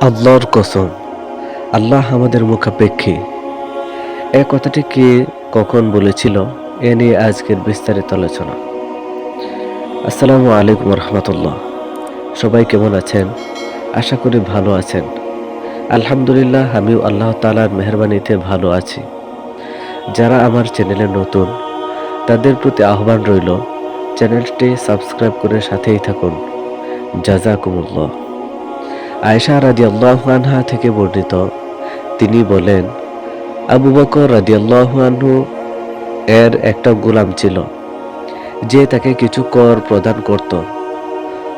আল্লাহর কসম, আল্লাহ আমাদের মুখাপেক্ষী। এ কথাটি কে কখন বলেছিল, এ নিয়ে আজকের বিস্তারিত আলোচনা। আসসালামু আলাইকুম রহমতুল্লাহ। সবাই কেমন আছেন? আশা করি ভালো আছেন। আলহামদুলিল্লাহ, আমিও আল্লাহ তালার মেহরবানিতে ভালো আছি। যারা আমার চ্যানেলে নতুন, তাদের প্রতি আহ্বান রইল চ্যানেলটি সাবস্ক্রাইব করে সাথেই থাকুন। জাজাকুমুল্লাহ আয়েশা রাজি আনহা থেকে বর্ণিত, তিনি বলেন, আবু বকর রাজি আনহু এর একটা গোলাম ছিল, যে তাকে কিছু কর প্রদান করত।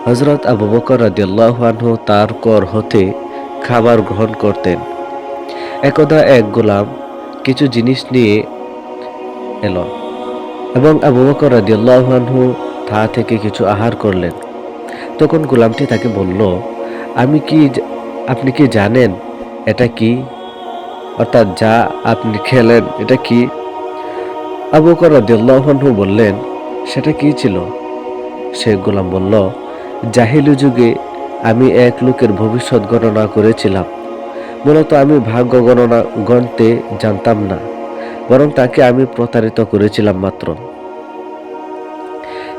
হজরত আবু বকর রাজি আনহু তার কর হতে খাবার গ্রহণ করতেন। একদা এক গোলাম কিছু জিনিস নিয়ে এলো। এবং আবু বকর রাজি আনহু তা থেকে কিছু আহার করলেন। তখন গোলামটি তাকে বলল, আমি কি আপনি কি জানেন এটা কি? অর্থাৎ যা আপনি খেলেন এটা কি? আবু বকর রাদিয়াল্লাহু বললেন, সেটা কি ছিল? সে গোলাম বলল, জাহিলু যুগে আমি এক লোকের ভবিষ্যৎ গণনা করেছিলাম। মূলত আমি ভাগ্য গণনা, গণতে জানতাম না। বরং তাকে আমি প্রতারিত করেছিলাম মাত্র।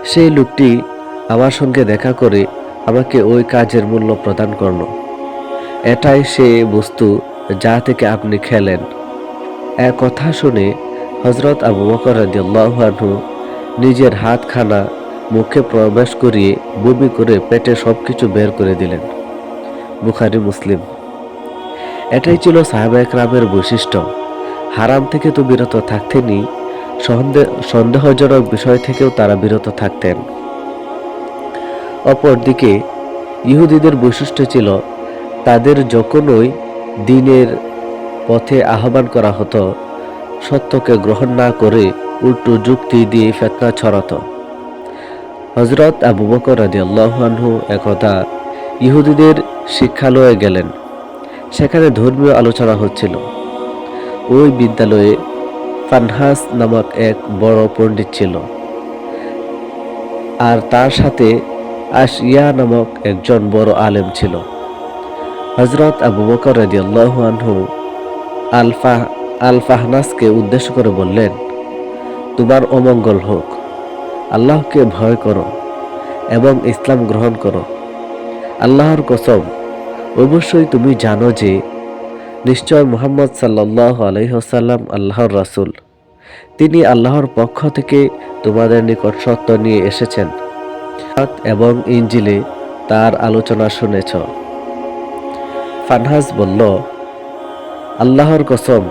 সেই লোকটি আমার সঙ্গে দেখা করে আমাকে ওই কাজের মূল্য প্রদান করল। এটাই সে বস্তু যা থেকে আপনি খেলেন। এক কথা শুনে হজরত আবু বকর নিজের হাতখানা মুখে প্রবেশ করিয়ে বমি করে পেটে সব কিছু বের করে দিলেন। বুখারি, মুসলিম। এটাই ছিল সাহাবা একরামের বৈশিষ্ট্য। হারাম থেকে তো বিরত থাকতেনই। সন্দেহজনক বিষয় থেকেও তারা বিরত থাকতেন। অপরদিকে, ইহুদিদের বৈশিষ্ট্য ছিল, তাদের যখনই দিনের পথে আহ্বান করা হতো, সত্যকে গ্রহণ না করে উল্টো যুক্তি দিয়ে ফেতনা ছড়াত। হজরত আবু বকর রাজি আল্লাহানহু একদা ইহুদিদের শিক্ষালয়ে গেলেন। সেখানে ধর্মীয় আলোচনা হচ্ছিল। ওই বিদ্যালয়ে ফানহাস নামক এক বড় পণ্ডিত ছিল। আর তার সাথে আশিয়া নামক একজন বড় আলেম ছিল। হজরত আবু বকর আনহু আলফা, আলফাহনাসকে উদ্দেশ্য করে বললেন, তোমার অমঙ্গল হোক। আল্লাহকে ভয় করো এবং ইসলাম গ্রহণ করো। আল্লাহর কসম, অবশ্যই তুমি জানো যে নিশ্চয় মুহাম্মদ সাল্লাহ আলহিহসাল্লাম আল্লাহর রাসুল। তিনি আল্লাহর পক্ষ থেকে তোমাদের নিকট সত্য নিয়ে এসেছেন। এবং ইঞ্জিলে তার আলোচনা শুনেছ। ফানহাস বলল, আল্লাহর কসম,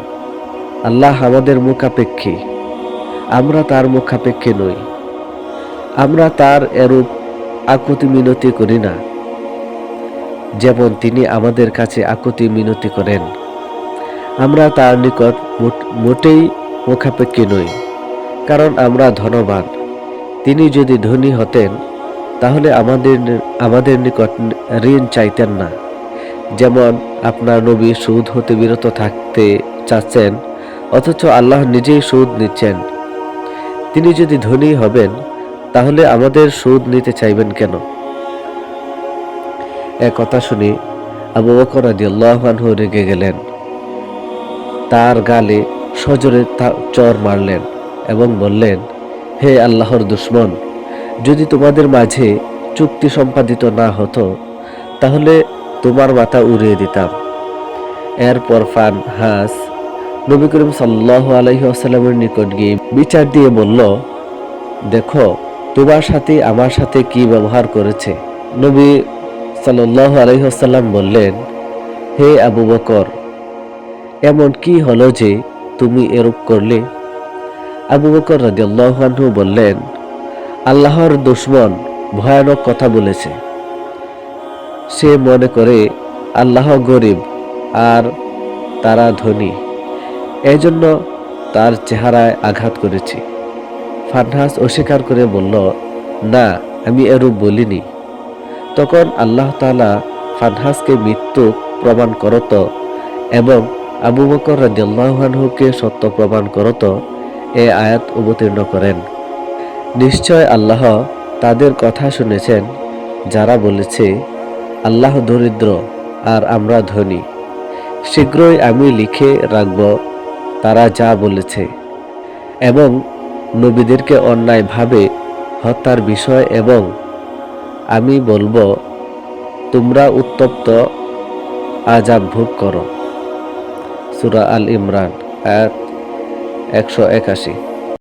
আল্লাহ আমাদের মুখাপেক্ষী। আমরা তার মুখাপেক্ষী নই। আমরা তার এরূপ আকুতি মিনতি করি না। যেমন তিনি আমাদের কাছে আকুতি মিনতি করেন। আমরা তার নিকট মোটেই মুখাপেক্ষী নই, কারণ আমরা ধনবান। তিনি যদি ধনী হতেন, তাহলে আমাদের আমাদের নিকট ঋণ চাইতেন না। যেমন আপনার নবী সুদ হতে বিরত থাকতে চাচ্ছেন, অথচ আল্লাহ নিজেই সুদ নিচ্ছেন। তিনি যদি ধনী হবেন, তাহলে আমাদের সুদ নিতে চাইবেন কেন? এ কথা শুনি, আবু বকর রাদিয়াল্লাহু রেগে গেলেন। তার গালে সজোরে চর মারলেন এবং বললেন, হে আল্লাহর দুশ্মন, যদি তোমাদের মাঝে চুক্তি সম্পাদিত না হতো, তাহলে তোমার মাথা উড়িয়ে দিতাম। এরপর ফান হাস নবী করিম সাল্লাহ আলহি আসাল্লামের নিকট গিয়ে বিচার দিয়ে বলল, দেখো, তোমার সাথে আমার সাথে কি ব্যবহার করেছে? নবী সাল্লাহ আলহিহাসাল্লাম বললেন, হে আবু বকর এমন কি হলো যে তুমি এরূপ করলে? আবু বকর রাজিয়াল্লাহানহু বললেন, আল্লাহর দুশ্মন ভয়ানক কথা বলেছে। সে মনে করে, আল্লাহ গরিব আর তারা ধনী এই জন্য তার চেহারায় আঘাত করেছি। ফানহাস অস্বীকার করে বলল, না, আমি এরূপ বলিনি। তখন আল্লাহ তালা ফানহাসকে মৃত্যু প্রমাণ করত এবং আবু বকর রাজিয়াল্লাহানহুকে সত্য প্রমাণ করত, এ আয়াত অবতীর্ণ করেন। নিশ্চয় আল্লাহ তাদের কথা শুনেছেন, যারা বলেছে, আল্লাহ দরিদ্র আর আমরা ধনী। শীঘ্রই আমি লিখে রাখব, তারা যা বলেছে। এবং নবীদেরকে অন্যায়ভাবে হত্যার বিষয় এবং আমি বলব, তোমরা উত্তপ্ত আজাব ভোগ করো। সুরা আল ইমরান আয়াত একশো একাশি।